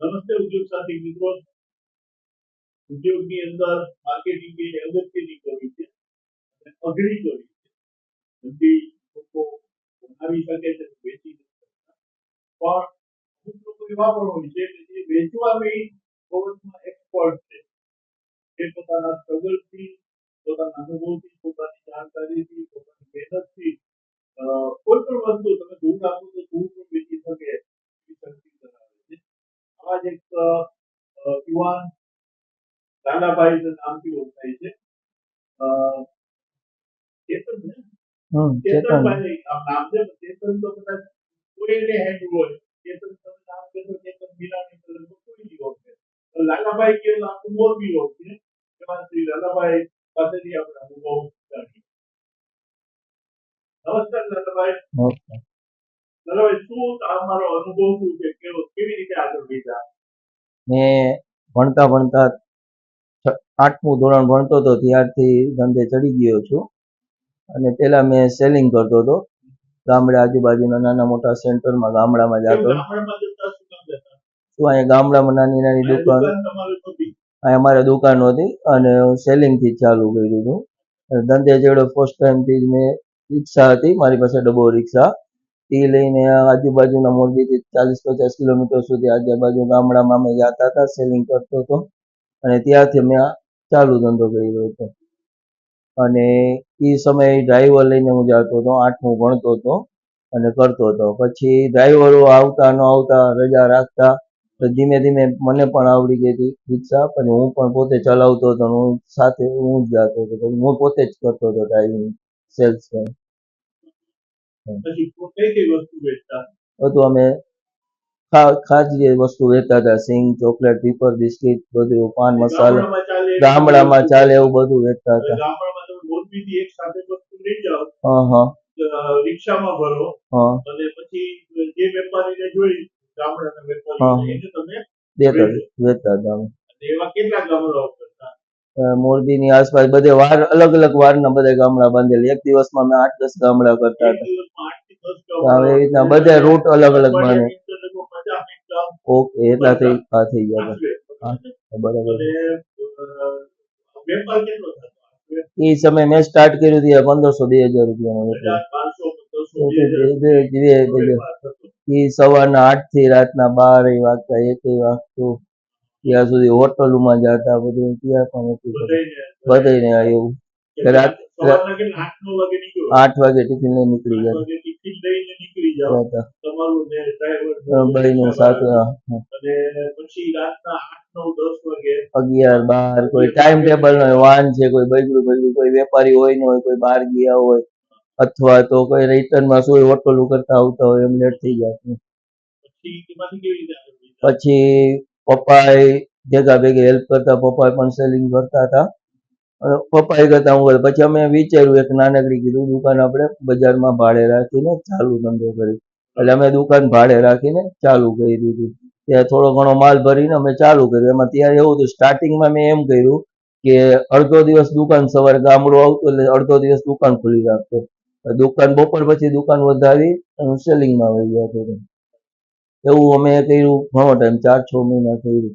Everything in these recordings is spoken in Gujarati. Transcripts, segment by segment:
નમસ્તે ઉદ્યોગ સાથી મિત્રો. ઉદ્યોગની અંદર માર્કેટિંગ એ અગત્યની કરવી છે અને અઘરી કરવી છે. જલ્દી લોકો બનાવી શકે છે વેચી પણ અમુક લોકો એવા પણ હોય છે કે જે વેચવાની બાબતમાં એક્સપર્ટ છે. જે પોતાના સ્ટ્રગલથી પોતાના અનુભવથી, પોતાની જાણકારીથી, પોતાની મહેનતથી દાદાભાઈ નામથી ઓળખાય છે. ચેતન ને? હમ ચેતન. ચેતનભાઈ નામ છે ચેતન તો કદાચ કોઈને હેન્ડ હોય. ચેતન તમે નામ કહેશો ચેતન બિરાણી તો કોઈ નહીં ઓળખે લાલાભાઈ કે આખું મોરબી ઓળખે એમાં શ્રી લાલાભાઈ પાસેથી આપણે અનુભવ જાણીએ. નમસ્કાર લાલાભાઈ. લાલાભાઈ શું તમારો અનુભવ શું છે? કેવો કેવી રીતે આગળ વધ્યા? મેં ભણતા ભણતા આઠમું ધોરણ ભણતો હતો ત્યારથી ધંધે ચડી ગયો છું. અને પહેલા મેં સેલિંગ કરતો હતો. ગામડે આજુબાજુના નાના મોટા સેન્ટરમાં ગામડામાં જતો શું અહીંયા ગામડામાં નાની નાની દુકાન? અહીંયા અમારે દુકાન હતી અને હું સેલિંગથી ચાલુ કર્યું હતું. ધંધે જેવડો ફર્સ્ટ ટાઈમથી જ મેં રિક્ષા હતી. મારી પાસે ડબો રિક્ષા. એ લઈને આજુબાજુના મોરબીથી ચાલીસ પચાસ કિલોમીટર સુધી આજુબાજુ ગામડામાં અમે જતા હતા સેલિંગ કરતો હતો. અને ત્યારથી મેં ચાલુ ધંધો કર્યો હતો. અને એ સમયે ડ્રાઈવર લઈને હું જતો હતો આઠમું ભણતો હતો અને કરતો હતો. પછી ડ્રાઈવરો આવતા ન આવતા રજા રાખતા તો ધીમે ધીમે મને પણ આવડી ગઈ હતી રિક્ષા અને હું પણ પોતે ચલાવતો હતો હું સાથે હું જ જતો હતો. હું પોતે જ કરતો હતો ડ્રાઇવિંગ સેલ્સ બધું અમે ખા જે વસ્તુ વેચતા હતા. સિંગ ચોકલેટ પીપર બિસ્કિટ બધું પાન મસાલા. ગામડામાં ચાલે એવું બધું વેચતા હતા. મોરબીથી એક સાથે વસ્તુ લઈ જાઓ હા હા. રિક્ષામાં ભરો. હા. અને પછી જે વેપારીને જોઈ ગામડાના હા. વેપારી એને તમે દેતા વેચતા હતા અમે. એવા કેટલા ગામડાઓ કરતા? અ, મોરબીની આસપાસ બધે વાર અલગ અલગ વારના બધા ગામડા બાંધેલા. એક દિવસમાં અમે આઠ દસ ગામડા કરતા હતા. આવી રીતના બધા રૂટ અલગ અલગ બને ઓકે એટલા થઈ થઈ ગયા. હતા બરાબર વેપાર કેટલો થતો? એ સમય મેં સ્ટાર્ટ કર્યું હતું પંદરસો બે હજાર રૂપિયાનો એ. એ સવારના આઠથી રાતના બાર વાગતા એક વાગતું. ત્યાં સુધી હોટલોમાં જતા બધું ત્યાં પણ હતું. બધાયને. બધાને એવું. રાત- આઠ વાગે ટિફિન લઈ નીકળી જતા તમારું ડ્રાઈવર સાથે. અને પછી રાતના અગિયાર બાર કોઈ ટાઈમ ટેબલ નો વાન છે કોઈ બગડું બગડું કોઈ વેપારી હોય ન હોય કોઈ બહાર ગયા હોય અથવા તો કોઈ રિટર્નમાં શું હોટલો કરતા આવતા હોય એમ લેટ થઈ જાય. પછી પપ્પાએ ભેગા ભેગી હેલ્પ કરતા પપ્પા પણ સેલિંગ કરતા હતા. અને પપ્પાએ કરતા હું પછી અમે વિચાર્યું એક નાનકડી કીધું દુકાન આપણે બજારમાં ભાડે રાખીને ચાલુ ધંધો કરી એટલે અમે દુકાન ભાડે રાખીને ચાલુ કરી દીધી ત્યાં થોડો ઘણો માલ ભરીને અમે ચાલુ કર્યું. એમાં ત્યારે એવું હતું સ્ટાર્ટિંગમાં મેં એમ કર્યું કે અડધો દિવસ દુકાન સવારે ગામડું આવતું એટલે અડધો દિવસ દુકાન ખુલી રાખતો. દુકાન બપોર પછી દુકાન વધારી અને સેલિંગમાં વહી ગયા હતો એવું અમે કર્યું, ઘણો ટાઈમ ચાર છ મહિના કર્યું.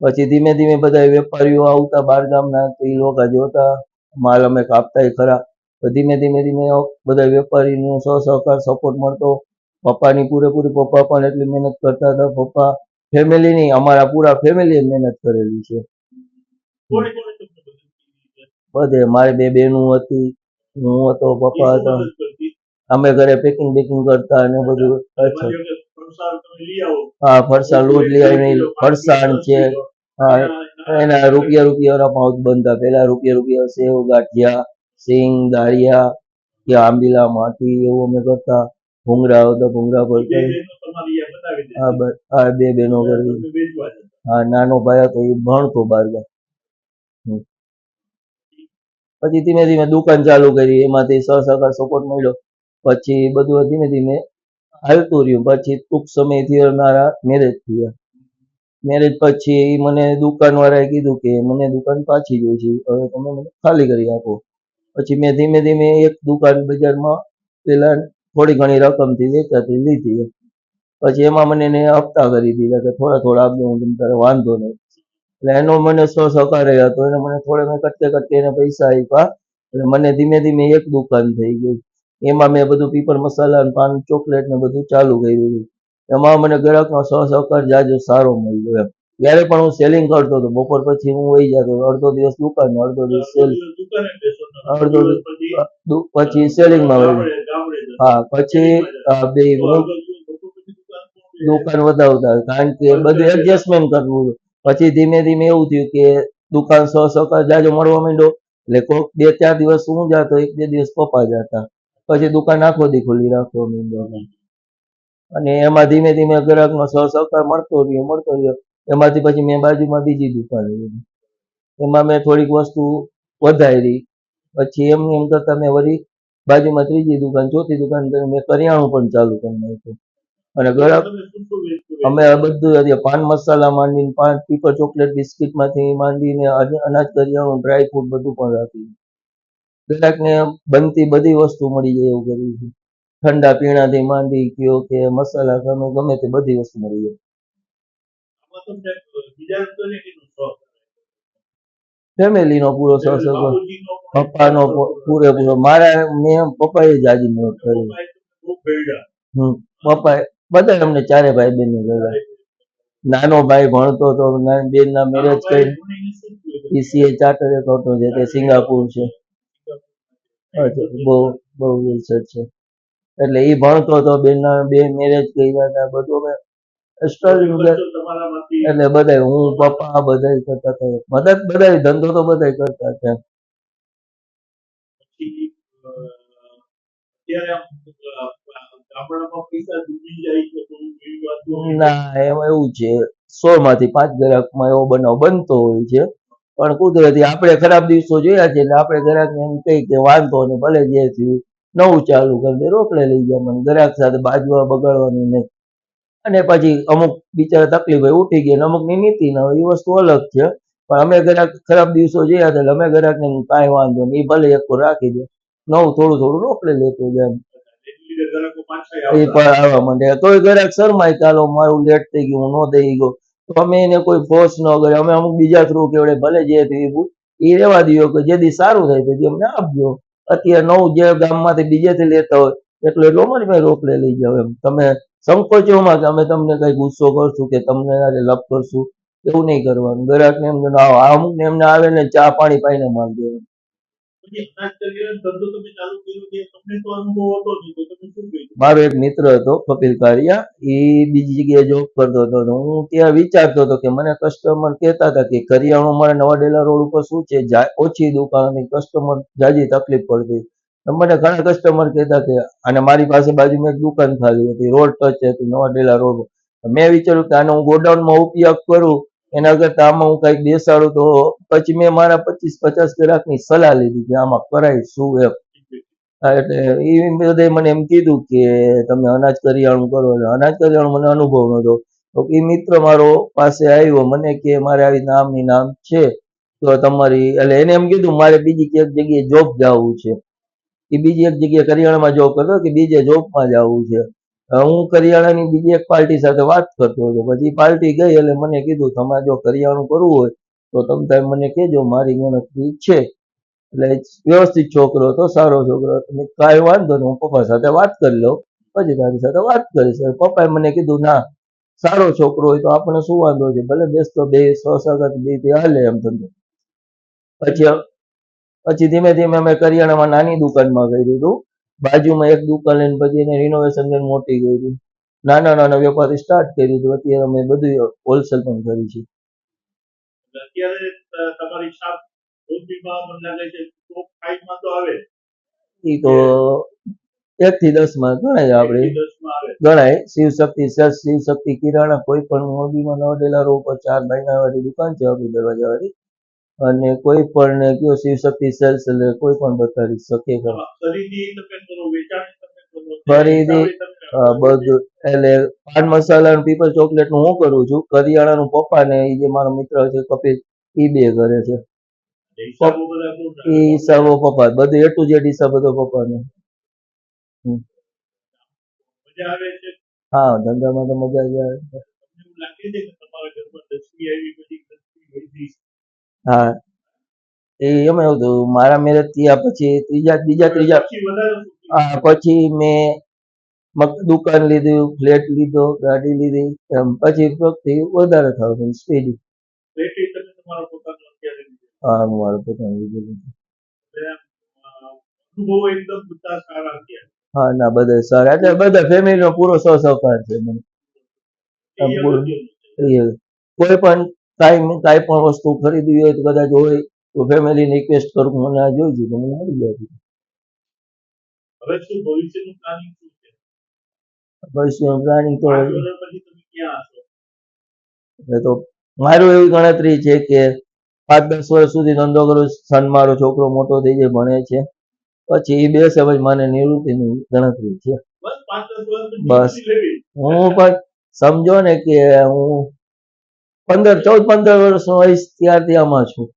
પછી ધીમે ધીમે બધા વેપારીઓ આવતા બાર ગામના એ લોકો જોતા, માલ અમે કાપતા ખરા. ધીમે ધીમે ધીમે બધા વેપારીનો સહસહકાર સપોર્ટ મળતો. પપ્પાની પૂરેપૂરી પપ્પા પણ એટલી મહેનત કરતા હતા. પપ્પા ફેમિલી નહીં અમારા પૂરા ફેમિલીએ મહેનત કરેલી છે? બધે મારી બે બહેનું હતી હું હતો પપ્પા હતા. અમે ઘરે પેકિંગ બેકિંગ કરતા અને બધું અચ્છા. હા ફરસાણ લોટ લઈ આવીને ફરસાણ છે. હા એના- રૂપિયા રૂપિયાના પાઉચ બનતા. પેલા રૂપિયા રૂપિયા સેવ ગાંઠિયા સિંગ દાળિયા કે આંબીલા માટી એવું અમે કરતા. ભૂંગરા હતા ભૂંગરા દે. હા બે બહેનો કરી તમે વેચવા જતા. હા નાનો ભાઈ હતો એ ભણતો બાર. પછી ધીમે ધીમે દુકાન ચાલુ કરી એમાંથી સહસહકાર સપોર્ટ મળ્યો. પછી બધું ધીમે ધીમે હાલતું રહ્યું. પછી ટૂંક સમયથી મારા મેરેજ થયા. મેરેજ પછી એ મને દુકાન વાળાએ કીધું કે મને દુકાન પાછી જોઈ છે હવે તમે મને ખાલી કરી આપો. પછી મેં ધીમે ધીમે એક દુકાન બજારમાં પેલા થોડી ઘણી રકમથી વેચાતી લીધી પછી એમાં મને એને હપ્તા કરી દીધા કે થોડા થોડા આપજો, હું તમને તારે વાંધો નહીં. એટલે એનો મને સો સહકાર હતો, એને મને થોડે મેં કટકે કટકે એને પૈસા આપ્યા એટલે મને ધીમે ધીમે એક દુકાન થઈ ગઈ. એમાં મેં બધું પીપર મસાલા અને પાન, ચોકલેટ ને બધું ચાલુ કર્યું એમાં મને ગ્રાહકનો સહ સહકાર જાજો સારો મળ્યો એમ. ત્યારે પણ હું સેલિંગ કરતો હતો બપોર પછી હું વહી જતો અડધો દિવસ દુકાન, અડધો દિવસ સેલ દુકાને બેસો તમે. અડધો દિવસ પછી દુ- પછી સેલિંગમાં વહી ગામડે ગામડે જતા. હા, પછી આ બે તો હું અડધો દિવસ બપોર પછી દુકાન ખોલી. દુકાન વધાવતા કારણ કે બધું એડજસ્ટમેન્ટ કરવું હતું. પછી ધીમે ધીમે એવું થયું કે દુકાન સો સહકાર જાજો મળવા માંડ્યો એટલે કોક બે ચાર દિવસ હું જાતો, એક બે દિવસ પપ્પા જતા પછી દુકાન આખો દી ખુલ્લી રાખવા માંડ્યો અને એમાં ધીમે ધીમે ગ્રાહકનો સહ સહકાર મળતો રહ્યો મળતો રહ્યો એમાંથી પછી મેં બાજુમાં બીજી દુકાન લીધી. એમાં મેં થોડીક વસ્તુ વધારી. પછી એમ એમ કરતા મેં વળી બાજુમાં ત્રીજી દુકાન ચોથી દુકાન મેં કરિયાણું પણ ચાલુ કરી નાખ્યું. અને વેચો? અમે આ બધું પાન મસાલા માંડીને પાન પીપર ચોકલેટ બિસ્કિટમાંથી માંડીને અનાજ કરિયાણું ડ્રાય ફ્રૂટ બધું પણ રાખી. ગ્રાહકને બનતી બધી વસ્તુ મળી જાય એવું કર્યું છે. ઠંડા પીણાથી માંડી કયો કે મસાલા ગમે ગમે તે બધી વસ્તુ મળી જાય આમાં તમને બીજા લોકોને કેટલું શોખ? ફેમિલીનો પૂરો સહ સહકાર બાપુજીનો પપ્પાનો પૂરેપૂરો. મારા મેં પપ્પાએ જ આજી મદદ કરી. હમ. પપ્પાએ બધા અમને ચારે ભાઈ બહેન કર્યા નાનો ભાઈ ભણતો હતો ના- મેરેજ કરી? ઈસીએ ચાર્ટર એકાઉન્ટ છે તે સિંગાપુર છે. બહુ બહુ રિસર્ચ છે. એટલે એ ભણતો હતો બેનના બે મેરેજ કર્યા હતા બધું એટલે બધા હું પપ્પા બધા કરતા હતા. મદદ બધા ધંધો તો બધા કરતા હતા ના એમાં એવું છે સો માંથી પાંચ ગ્રાહકમાં એવો બનાવ બનતો હોય છે. પણ કુદરતી આપણે ખરાબ દિવસો જોયા છે એટલે આપણે ગ્રાહકને એમ કહી કે વાંધો ને ભલે જે થયું નવું ચાલુ કરી દે રોકડે લઈ ગયા મને ગ્રાહક સાથે બાજવા બગાડવાનું નહીં. અને પછી અમુક બિચારા તકલીફ હોય ઉઠી ગયા અમુકની નીતિ ના હોય એ વસ્તુ અલગ છે. પણ અમે ઘરાક ખરાબ દિવસો જોયા એટલે અમે ગ્રાહકને કાંઈ વાંધો નહીં ભલે એક રાખી દે. નવું થોડું થોડું રોકડે લેતો જાય એ પણ આવવા માંડે. તોય ઘરાક શરમાય ચાલો મારું લેટ થઈ ગયું, હું ન દઈ ગયો. તો અમે એને કોઈ ફોર્સ ન કરે અમે અમુક બીજા થ્રુ કેવડે ભલે જે થયું એ રહેવા દો કે જેથી સારું થાય તેથી અમને આપજો. અત્યારે નવું જે ગામમાંથી બીજેથી લેતા હોય, એટલે એટલો અમારી પાસે રોકડે લઈ જાવ એમ. તમે સંકોચોમાં કે અમે તમને કઈ ગુસ્સો કરશું કે તમને લપ કરશું એવું નહીં કરવાનું. ગ્રાહકને એમ કે ના, આ અમુક ને એમને આવે ને ચા પાણી પાઈને શું કર્યું? મારો એક મિત્ર હતો કપિલ કારિયા એ બીજી જગ્યાએ જોબ કરતો હતો હું ત્યાં વિચારતો હતો કે મને કસ્ટમર કહેતા હતા કે કરિયાણું મારે નવા ડેલા રોડ ઉપર શું છે ઓછી દુકાન કસ્ટમર જાજી તકલીફ પડતી. મને ઘણા કસ્ટમર કહેતા કે અને મારી પાસે બાજુમાં એક દુકાન ખાલી હતી રોડ ટચ હતી નવા ડેલા રોડ મેં વિચાર્યું કે આને હું ગોડાઉનમાં ઉપયોગ કરું, એના કરતા આમાં હું કંઈક બેસાડું તો પછી મેં મારા પચીસ પચાસ ગ્રાહકની સલાહ લીધી કે આમાં કરાય શું એમ. એટલે એ બધે મને એમ કીધું કે, તમે અનાજ કરિયાણું કરો. એટલે અનાજ કરિયાણું મને અનુભવ નહોતો. તો એ મિત્ર મારો પાસે આવ્યો, મને કે, મારે આવી નામની નામ છે, તો તમારી એટલે એને એમ કીધું, મારે બીજી ક્યાંક જગ્યાએ જોબ જવું છે. એ બીજી એક જગ્યાએ કરિયાણામાં જોબ કરતો કે બીજે જોબમાં જવું છે. હું કરિયાણાની બીજી એક પાર્ટી સાથે વાત કરતો હતો. પછી પાર્ટી ગઈ એટલે મને કીધું, તમારે જો કરિયાણું કરવું હોય, તો તમે મને કહેજો, મારી ગણતરી છે. એટલે વ્યવસ્થિત છોકરો હતો, સારો છોકરો હતો. કાંઈ વાંધો નહીં, હું પપ્પા સાથે વાત કરી લઉં. પછી તારી સાથે વાત કરીશ પપ્પાએ મને કીધું, ના, સારો છોકરો હોય તો આપણે શું વાંધો છે? ભલે બેસતો બે સો સગત બે હાલે એમ ધંધો પછી પછી ધીમે ધીમે અમે કરિયાણામાં નાની દુકાનમાં કર્યું હતું. બાજુમાં એક દુકાન લઈને પછી એને રિનોવેશન લઈને મોટી કરી નાના નાના વેપારી સ્ટાર્ટ કર્યું હતું. અત્યારે અમે બધું હોલસેલ પણ કરી છે. એ તો એક થી દસમાં ગણાય આપણે ગણાય. શિવશક્તિ શિવશક્તિ કિરાણા કોઈ પણ મોરબીમાં નવા ડેલા રોડ પર ચાર મહિના વાળી દુકાન છે આપણી દરવાજા વાળી. અને કોઈ પણ ને કયો શિવશક્તિ સેલ્સ એટલે કોઈ પણ બતાવી શકે ખરા. ખરીદી બધું એટલે પાન મસાલા પીપલ ચોકલેટનું હું કરું છું કરિયાણાનું પપ્પા ને જે મારો મિત્ર છે કપિલ એ બે કરે છે. એ હિસાબો પપ્પા બધું એ ટુ ઝેડ હિસાબ બધો પપ્પાનો. હા ધંધામાં તો મજા જ આવે. હા. એ એમ એવું હતું મારા મેરેજ થયા પછી ત્રીજા બીજા ત્રીજા થયું? હા પછી મેં મક- દુકાન લીધું ફ્લેટ લીધો ગાડી લીધી એમ પછી પ્રગતિ વધારે થયું સ્પીડ. હા મારું પોતાનું થયા. હા ના બધા સારા એટલે બધા ફેમિલીનો પૂરો સહ સહકાર છે. મને કોઈ પણ ટાઈમ કાંઈ પણ વસ્તુ ખરીદવી હોય તો કદાચ હોય તો ફેમિલીને રિક્વેસ્ટ કરું મને આ જોઈ છે મને આવી જાય હવે શું ભવિષ્યનું પ્લાનિંગ શું છે? ભવિષ્યનું પ્લાનિંગ તો પાંચ વર્ષ પછી તમે ક્યાં હશો? એટલે તો મારું એવી ગણતરી છે કે પાંચ દસ વર્ષ સુધી ધંધો કરું સન મારો છોકરો મોટો થઈ જાય ભણે છે. પછી એ બે સમજ મને નિવૃત્તિની ગણતરી છે. બસ હું પણ સમજો ને કે હું પંદર, ચૌદ, પંદર વર્ષ હોય ત્યારથી આમાં છું.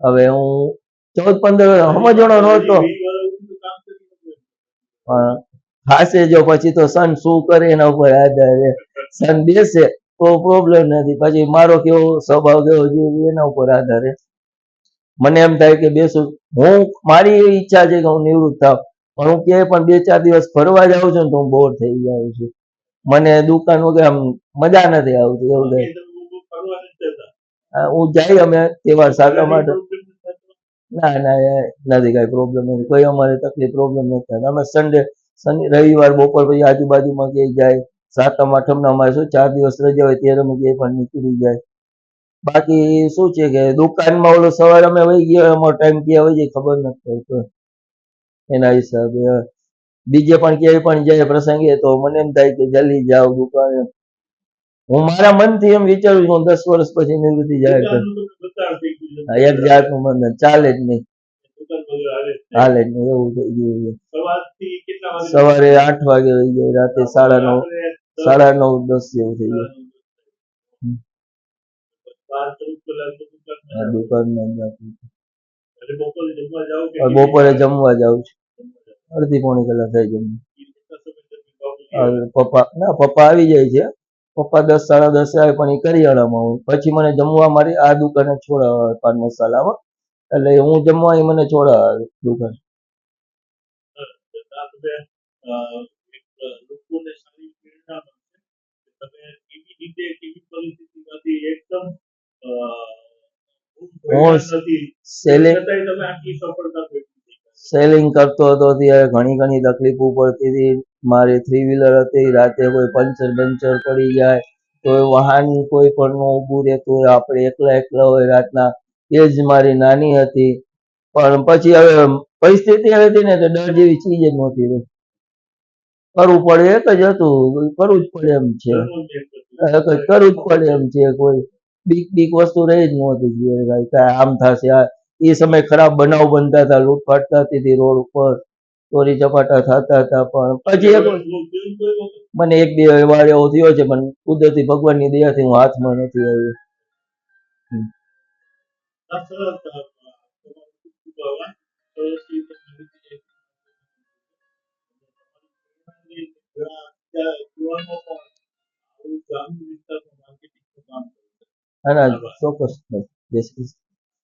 હવે હું ચૌદ, પંદર વર્ષ સમજણો નહોતો ખાસે જો પછી તો સન શું કરે એના ઉપર આધાર સન બેસે તો પ્રોબ્લેમ નથી. પછી મારો કેવો સ્વભાવ કેવો જેવું એના ઉપર આધારે મને એમ થાય કે બેસું. હું, મારી ઈચ્છા છે કે હું નિવૃત્ત થાવ પણ હું ક્યાંય પણ બે, ચાર દિવસ ફરવા જાઉં છું ને તો હું બોર થઈ જાઉં છું. મને દુકાન વગર આમ મજા નથી આવતી એવું હું જાય અમે તહેવાર સાતમ માટે. ના ના એ નથી કઈ પ્રોબ્લેમ નથી. કોઈ અમારે તકલીફ પ્રોબ્લેમ નથી થાય અમે સન્ડે શનિ રવિવાર બપોર પછી આજુબાજુમાં ક્યાંય જાય. સાતમ આઠમના અમારે શું ચાર દિવસ રજા હોય ત્યારે અમે ક્યાંય પણ નીકળી જાય. બાકી શું છે કે દુકાનમાં ઓલો સવારે અમે વહી ગયા અમારો ટાઈમ ક્યાં હોય જાય ખબર નથી પડતો. એના હિસાબે બીજે પણ ક્યાંય પણ જાય પ્રસંગે તો મને એમ થાય કે જલ્દી જાવ દુકાને. હું મારા મનથી એમ વિચારું છું દસ વર્ષ પછી નિવૃત્તિ જાય કરું. ગયું. એક જાતનું બંધન ચાલે જ નહીં. હાલે જ નહીં. એવું થઈ ગયું સવારે આઠ વાગે વહી જાય રાતે સાડા નવ સાડા નવ દસ જેવું થઈ આ દુકાનમાં જમવા બપોરે જમવા જાઉં છું. અડધી પોણી કલાક થઈ જમવા પપ્પા ના પપ્પા આવી જાય છે. પપ્પા દસ સાડા દસે આવે પણ એ કરિયાણામાં હોય. પછી મને જમવા મારી આ દુકાને છોડાવે પાન મસાલામાં. એટલે હું જમવા એ મને છોડાવે દુકાન. આપણે અ, એક લોકોને સારી પ્રેરણા મળશે કે તમે કેવી રીતે કેવી પરિસ્થિતિમાંથી એકદમ અ, હું સેલિંગ તમે આટલી સફળતા મેળવી છે. સેલિંગ કરતો હતો ત્યારે ઘણી ઘણી તકલીફો પડતી હતી. મારી થ્રી વ્હીલર હતી. રાતે કોઈ પંચર બંચર પડી જાય તો વાહન કોઈ પણ ઊભું રહેતું હોય, આપણે એકલા એકલા હોય રાતના. એ જ મારી નાની હતી. પણ પછી હવે પરિસ્થિતિ હતી ને તો ડર જેવી ચીજ જ નહોતી કરવું પડે, એક જ હતું. કરવું જ પડે એમ છે. કરવું જ પડે એમ છે. કોઈ બીક બીક વસ્તુ રહી જ નહોતી. આમ થશે, આ એ સમય ખરાબ બનાવ બનતા હતા લૂંટફાટ થતી હતી રોડ ઉપર, ચોરી ચપાટા થતા હતા, પણ પછી મને એક બે વાર એવો થયો છે પણ કુદરતી ભગવાનની દયાથી હું હાથમાં નથી આવ્યો. ચોક્કસ જય